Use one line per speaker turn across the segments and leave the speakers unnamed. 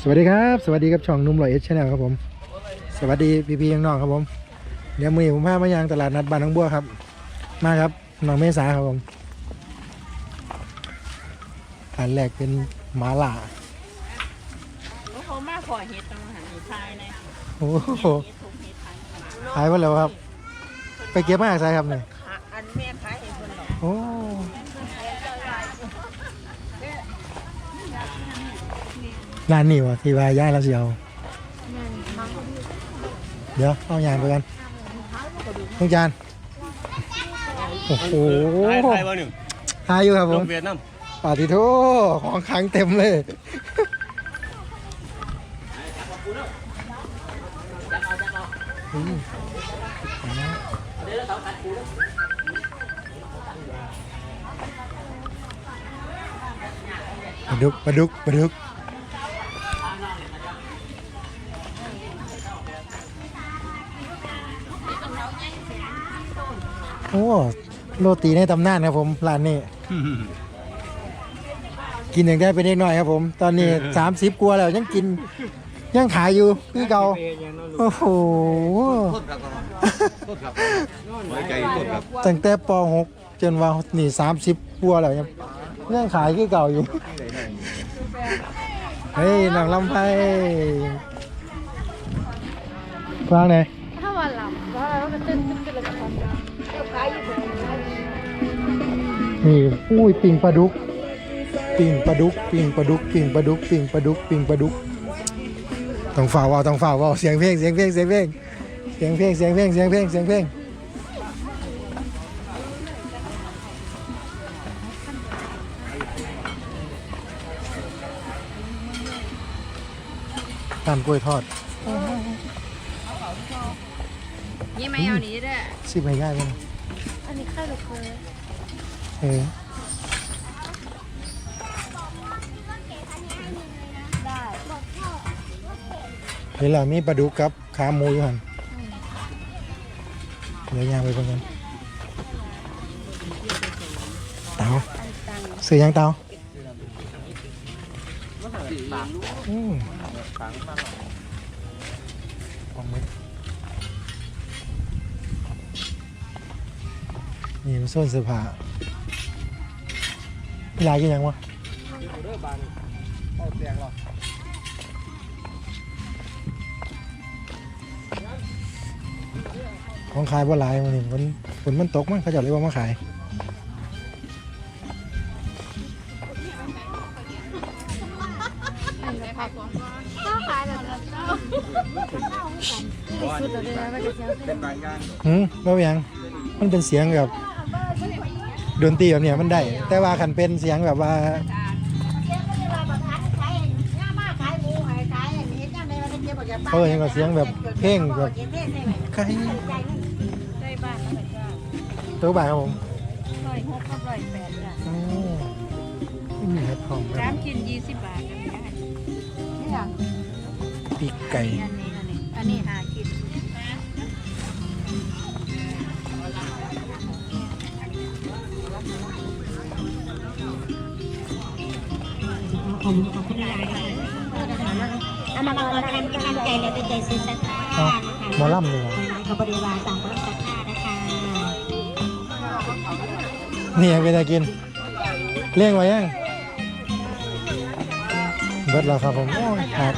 สวัสดีครับ สวัสดีครับช่องนุ่มลอยเอชแนลครับผม สวัสดีพี่พี่ๆน้องๆครับผม เดี๋ยวมือนี้ผมพามายังตลาดนัดบานน้องบัวครับ มาครับน้องเมษาครับผมอันแรกเป็นหมาล่า
โอ้โหมาขอเห็ดตรงหันเห็ดทายเลย
โอ้โห
เห็ดถุงเห็ดทาย
หายไปแล้วครับ ไปเก็บมาจากไสครับเนี่ย
ขาอันแม่ขายเห็ดคนหรอก
โอ้ ร้านนี้วะที่ว่าย้ายแล้วสิเอาเดี๋ยวเอายางไปกันต้องจานโอ้โห
ไทยไทยวันหนึ่ง
หายอยู่ครับผ
ล
ม
งเวียดนาม
ปาติโทของขลังเต็มเลยอืมปลาดุกปลาดุกปลาดุก โอ้โรตีในตำนานครับผมร้านนี้ กินอย่างได้เป็นเด็กน้อยครับผม ตอนนี้ 30กว่าแล้วยังกิน ยังขายอยู่คือเก่าโอ้โห
ต้นครับต้นครับไว้ใจต้นครับ
ตั้งแต่ป .6 จนว่านี่30กว่าแล้วยังยังขายคือเก่าอยู่เฮ้ยหนังลำไพฟังไหน
นี้นี่อุ้ย
ปิ่งปลาดุกปิ่งปลาดุกปิ่งปลาดุกปิ่งปลาดุกปิ่งปลาดุกปิ่งปลาดุกต้องฝ่าว่าต้องฝ่าว่าเสียงเพลงเสียงเพลงเสียงเพลงเสียงเพลงเสียงเพลงเสียงเพลงเสียงเพลงตามกล้วยทอด
นี่ไม่เอานี้ด้วย
ชิมให้ง่ายเลย
อันนี้ค่ายลูกเคย
เออ
ได้
เดี๋ยวเรามีปลาดุกกับขาหมูอยู่หันเดี๋ยวยางไปเพิ่นกันเตาซื้อยังเตาอืมปลาหมึกนี่มันส้นเสื้อผ้า ลากินยังวะของขายบ่หลายมันนี่ฝนฝนมันตกมันเขาจะเรียกว่ามาขาย
ก็ขายแบบนั้นสุดเลยนะมันจะเสียง
เป็นบางอย่าง
หืมบ่เป็นหยัง มันเป็นเสียงแบบ ดนตรีแบบเนี้ยมันได้ แต่ว่าคันเป็นเสียงแบบว่าเออยังก็เสียงแบบเพลงแบบใคร
ได้บ้านแล้วก็
ตัวบ่ายครับผม
ร้อยหกกับร้อยแปดจ้ะ
อ๋อไม่มีเห็ดหอมค
สา
รับ
มกินยี่สิบบาทกันได้นี่อย่าง
ปีกไก่
อันนี้อันนี้อันนี้หากิน
เอามาบอกกำลังกำลังใจและเป็นใจซื้อสักผ้า
หมอลำนี่หว่า
ขบริวารสั่งรับสักผ้านะคะ
นี่ยังเป็นอะกิน เลี้ยงไว้ยังเบิดแล้วครับผมโอ้ยครับ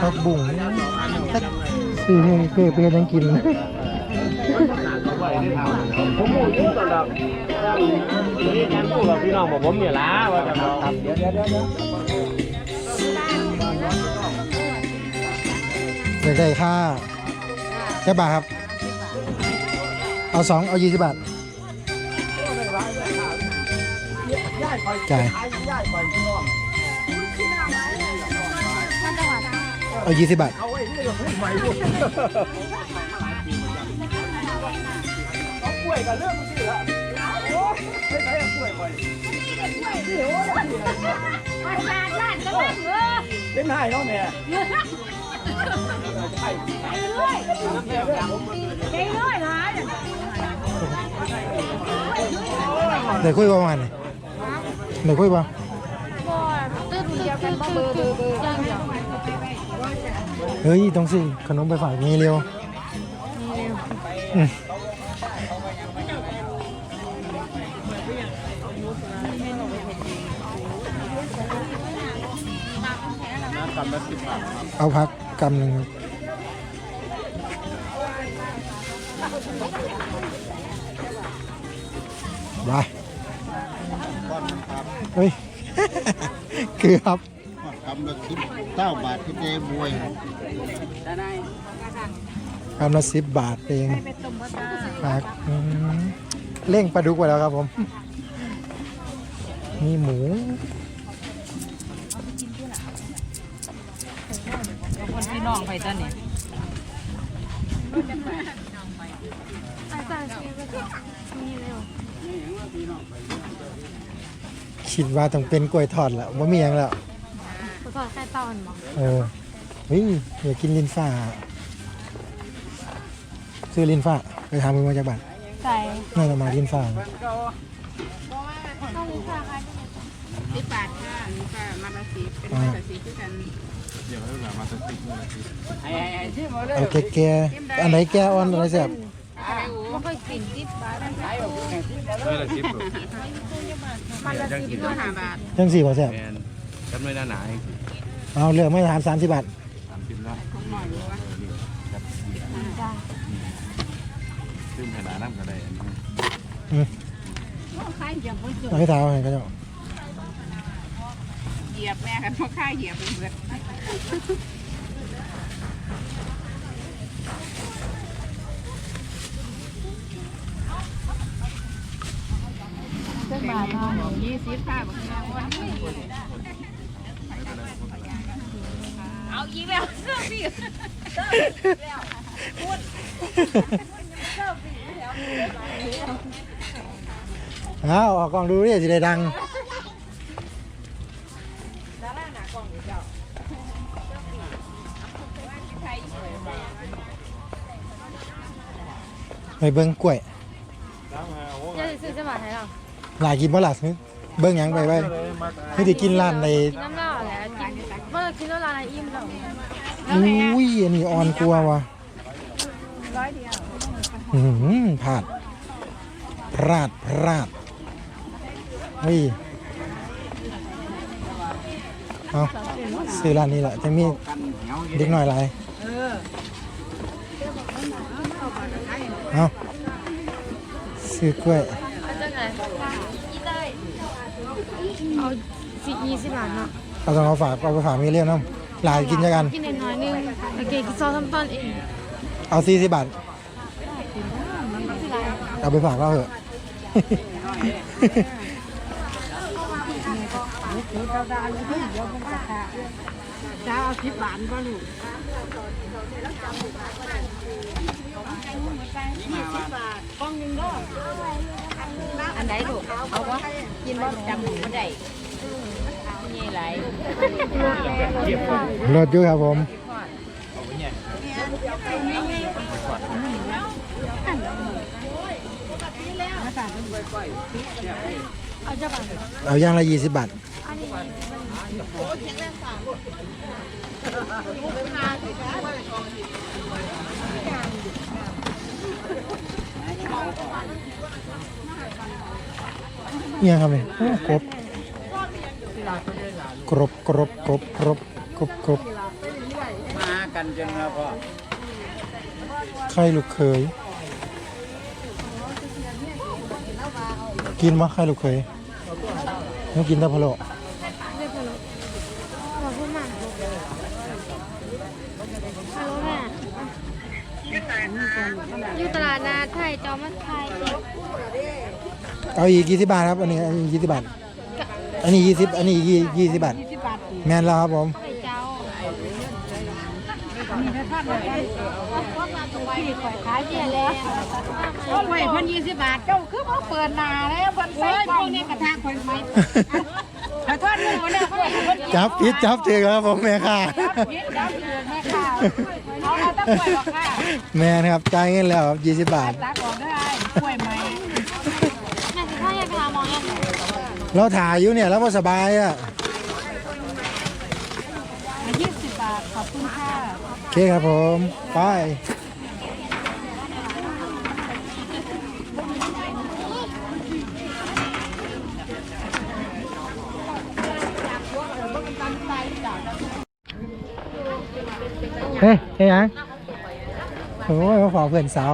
ผักบุ้งซื้อให้เพื่อเพื่อยังกิน
ผมหมูยุ่งตลอดนี่การพูดกับพี่น้องบอกผมเนี่ยล้าว่าจะทำเดี๋ยวเดี๋ยวเดี๋ยว
อยากได้ค่าแค่บาทครับ เอาสองเอายี่สิบบาทจ่ายเอายี่สิบบาท
เป็นไห้เนาะเนี่ย
เดี๋ยวคุยประมาณไหนเดี๋ยวคุยประ
ตึ๊ดตึ๊ดตึ๊ดตึ๊ดตึ๊ดย่างเดียว
เฮ้ยต้องซื้อขนมไปฝากเมียเร็ว อืมเอาพักกำหนึ่งครับไปเฮ้ยเกือบ
กำลังคิดเก้าบาทที่เจ๊บวย
คำละสิบบาทเองครับอืมเร่งปลาดุกไว้แล้วครับผม มีหมู
คนพี่น้องไปจ้ะเนี่ย
อาจารย์ชี้ไปก่อนนี่เร็ว
คิดว่าต้องเป็นกล้วยทอดแล้วว่ามีอย่างแล้ว
ขอถอดไข่ตอนบอก
เออเฮ้ยอยากกินลินฟ้าซื้อลินฟ้าไปทำมือมาจากบ้าน
ใส่
น่าจะมาลินฟ้า
ต้องมีค่าค่ะ
สิบบาทค่ะนี่ค่ะมาละสิบเป็นมาละสิบคือกัน
เอาแก่แก่ๆอันไหนแก่อ่อนอันไหนแซ่บ
ไม่ค่อยกินสิบบาท
ด้วยละสิบ
มันละสิบ
ตัวห้าบาท
จังสี่บ่แซ่บ
แมนจำไม่ได้หนา
เอาเลือกไม่ถามสามสิบบาท
สามสิบได้
ของหน่อยอยู่วะ
จ้า
ซึ่งขนาดน้ำก็ได้
ใครเหยียบบ่จุ
เอาให้เท้าให้ก็เจ้า
เห ยียบแม่กันเพราะข้าเหยียบเป็นเบิด
เส้นบาทเนาะ
ยี่สิบค่ะบอกแม่ว่าเอาอีกแล้วเสื้อพี่
เอาออกกล้องดูดิสิได้ดัง ไปเบิ้งกล้วย
จะซื้อจะบาทให้เรา
หลายกินบ่ล่ะเบิ้งหยังไปไว้คือสิกินร้านใน
น้ำเหล้าแหละกินเมื่อกินแล้วร้านอะไรอิ่มแล้ว
อุ้ยอันนี้อ่อนกลัวว่ะอือหือพลาดพลาดพลาดเฮ้ย เอาซื้อร้านนี้แหละจะมีเด็กหน่อยหลายเอาซื้อกล้วย
เอาจังไงเอาสี่ยี่สิบบาทเนาะ
เอาต้องเอาฝากเอาไปฝากมีเรื่องน้ำหลายกินด้วยกัน
กินน้อยๆนึงโอเคกินซอสทำตอนเอง
เอาสี่สิบบาทเอาไปฝากเราเถอะ
จ้าเอาสิบบาทก็ลูกอันไหนลูกเอาวะกินบ่จำบ่ได้นี่ไหล
รถอยู่ครับผม
เอา
ย่างละยี่สิบบาท เนี่ยครับเนี่ยโอ้กบกรบกรบกรบกรบกรบกรบ
มากันจนเราก็
ไข่ลูกเขยกินมะไข่ลูกเขยไม่กินแต่พะโล้
ได้พอแล้วขอบคุณมากฮัลโหลแม่ อยู่ตลาดนาไทยจอมัดไทย
เอาอีกยี่สิบบาทครับอันนี้อันนี้ยี่สิบบาท อันนี้ยี่สิบอันนี้ยี่ยี่สิบบาท แมนแล้วครับผม
ไข่เจ้า
พี่ข่อยขายเบี้ยแล้ว
โอ้
โอ้ยเพิ่นยี่สิบบาทเจ้าคือมาเปิดหน้าแล้วเพิ่นใส่พวกนี้กระทะเพิ่นไหมขอโทษหนูนะเพิ่นเพิ่น
จับพิษจับเจอครับผมแม่ค่ะ
ยิดจับเดือนแม่ค่ะ
แม่ครับจ่ายเงินแล้วยี่สิบบาท
รักบอกได้ป่วยไหม
แม่สิพ่อให้ไามอยัง
เราถ่ายอยู่เนี่ยแล้วก็สบายอะยี่สิบบา
ทขอบคุณค่ะ
โอเคครับผม ไป เฮ้ยเฮ้ยยังโอ้ยมาฝากเพื่อนสาว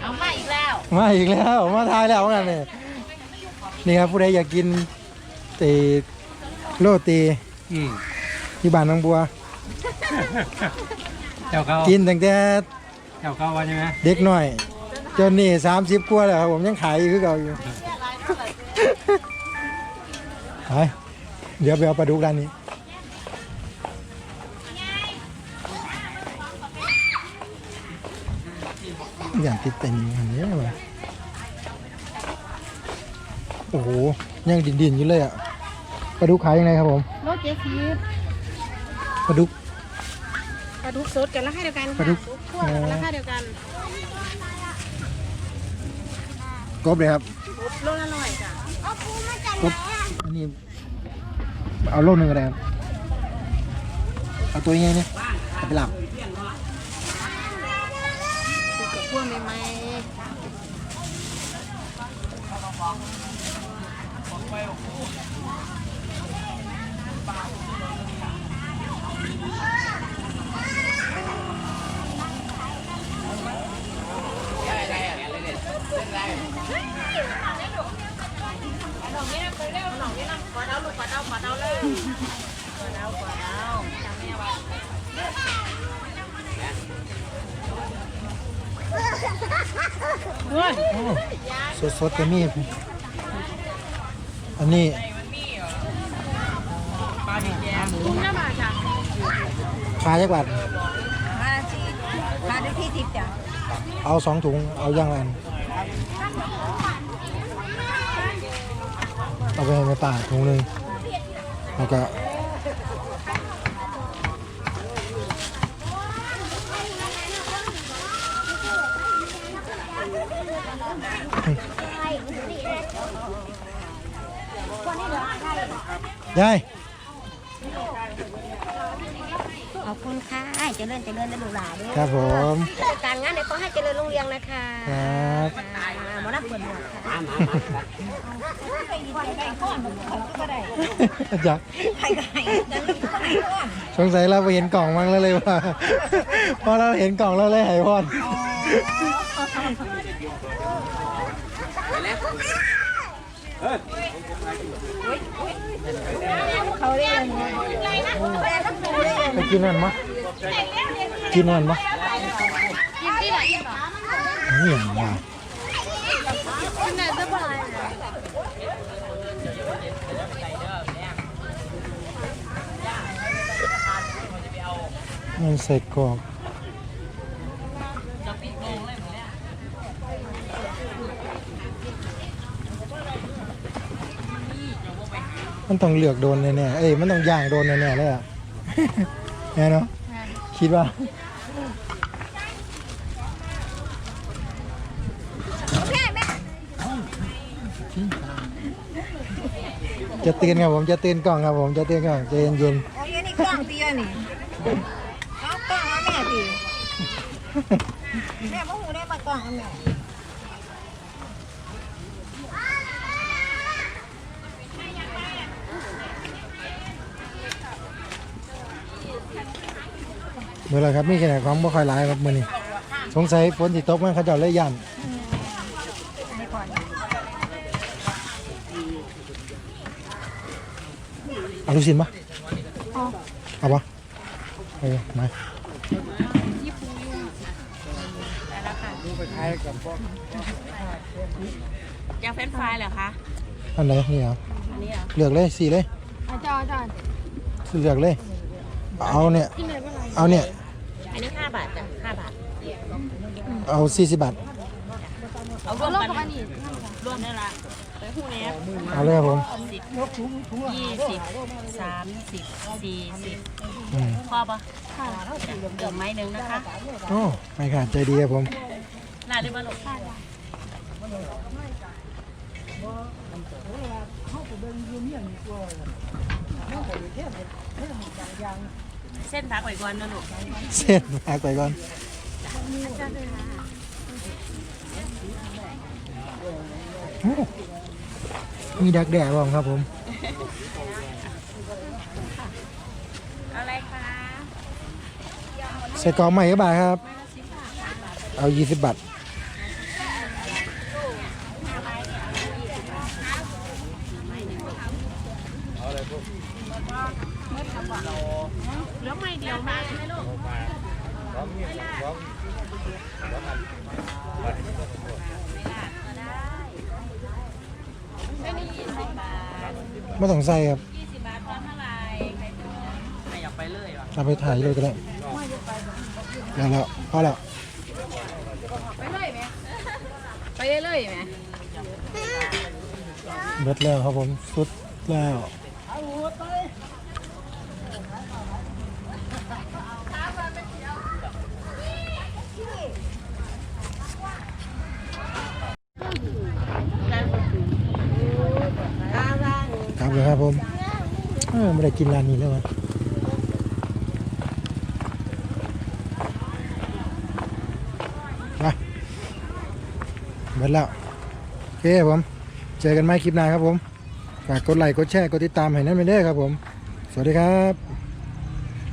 เอามาอีกแล้ว
มาอีกแล้วมาทายแล้วงั้นเลยนี่ครับผู้ใดอยากกินตีโรตี
อืม
ที่บ้านน้องบัว
เจ้าเขา
กินตั้งแต่
เจ้าเขาว่าใช่ไหม
เด็กหน่อย จนนี่สามสิบกว่าแล้วครับผมยังขายอยู่คือเก่าอยู่ไปเดี๋ยวไปเอาปลาดุกร้านนี้ อย่างติดเต็มอันนี้เลยโอ้โหยังดินๆอยู่เลยอะปลาดุกขายยังไงครับผม
รถเจ๊คีบ
ปลาดุก
ปลาดุกสดกันราคาเดียวกัน
ปลาดุก
คั่วกันราคาเดียวกัน
กบเลยครับ
โลละหน่อยจ้ะ
กบอันนี้เอาโลหนึ่งก็ได้ครับเอาตัวยังไงเนี่ยเอาไปหลับ
คั่วใหม่ๆ
สดสดก็มีอันนี้
ๆคุ้มนะบาทจ้ะ
ขายจักบาท
มาจีมาด้วยที่ทิพย์จ้ะ
เอาสองถุง เอาย่างละอันเอาไปให้แม่ป่าถุงหนึ่งแล้วก็ ยาย
ขอบคุณค่ะเจริญเจริญและลูกหลานด้วย
ครับผม
การงานเดี๋ยวขอให้เจริญรุ่งเรืองนะคะ
ครับ
อ่าหมารับผลหมดค่ะ
จักสงสัยเราไปเห็นกล่องมั้งแล้วเลยว่าพอเราเห็นกล่องเราเลยหายพอน
เขาเรียก
ไปกินนั่นมะกินนั่นมะ
กินที่ไหนกินหรอ
นี่อย่างว่า
กินไหนจะบ่าย
มันใส่กรอก มันต้องเลือกโดนแน่ๆเอ้ยมันต้องย่างโดนแน่ๆเลยอะ แน่เนาะคิดว่าจะตื่นครับผมจะตื่นกล่องครับผมจะตื่นกล่องใจเย็น
โอ้ยนี่กล้องตีอะนี่เอากล้องเอาแม่ตีแม่พ่อหูได้มากล้องเอาแม่
มื่อไรครับมีแค่ของบ่ค่อยหลายครับมื้อนี้สงสัยฝนสิตกมันเขาเจ้าเลยย่านเอาลูกชิ้นปะเอาปะเออมา
อยากเฟรนฟรายเหรอคะ
อันไหนนี่เหรอ
อันนี้เหรอ
เลือกเลยสี่เลย
อาจารย์อาจารย์
เลือกเลย เอาเนี่ย เอาเนี่ย
อันนี้ห้าบาทจ้ะห้าบาท
เอาสี่สิบบาท
เอารวมกันอันนี้รวมได้ละไปหูเนี้ย
เอาเลยครับผม
สิบยี่สิบสามสิบสี่สิบ
อืม
พอปะค่ะเติมไม้หนึ่งนะคะ
โอ้ไม่ขาดใจดีครับผม
ลาได้มาหลบ
เส้นพักไว้ก่อนนะลูก
เส้นพากไปก่อนโอ้มีดักแด่บ้างครับผม
อะไรคะ
ใส่กรองใหม่ก็บาทครับ เอา 20 บาท
แล้วไม่เดียวมาไหมลูก
ไม่ต้องใส่ครับ
ยี่สิบบาทพร้อมเท่าไหร่ใครจะไม่อยากไปเลยวะ
ไปถ่ายเลยก็ได้แล้วแล้วพอแล้ว
ไปเลยไหมไปเลยเลยไหม
เบิดแล้วครับผมสุดแล้ว ครับเลยครับผมเออไม่ได้กินร้านนี้แล้วอะไปเบิดแล้ว โอเคผม เจอกันใหม่คลิปหน้าครับผม ฝากกดไลค์ กดแชร์ กดติดตามให้นั่นไปเด้อครับผม สวัสดีครับ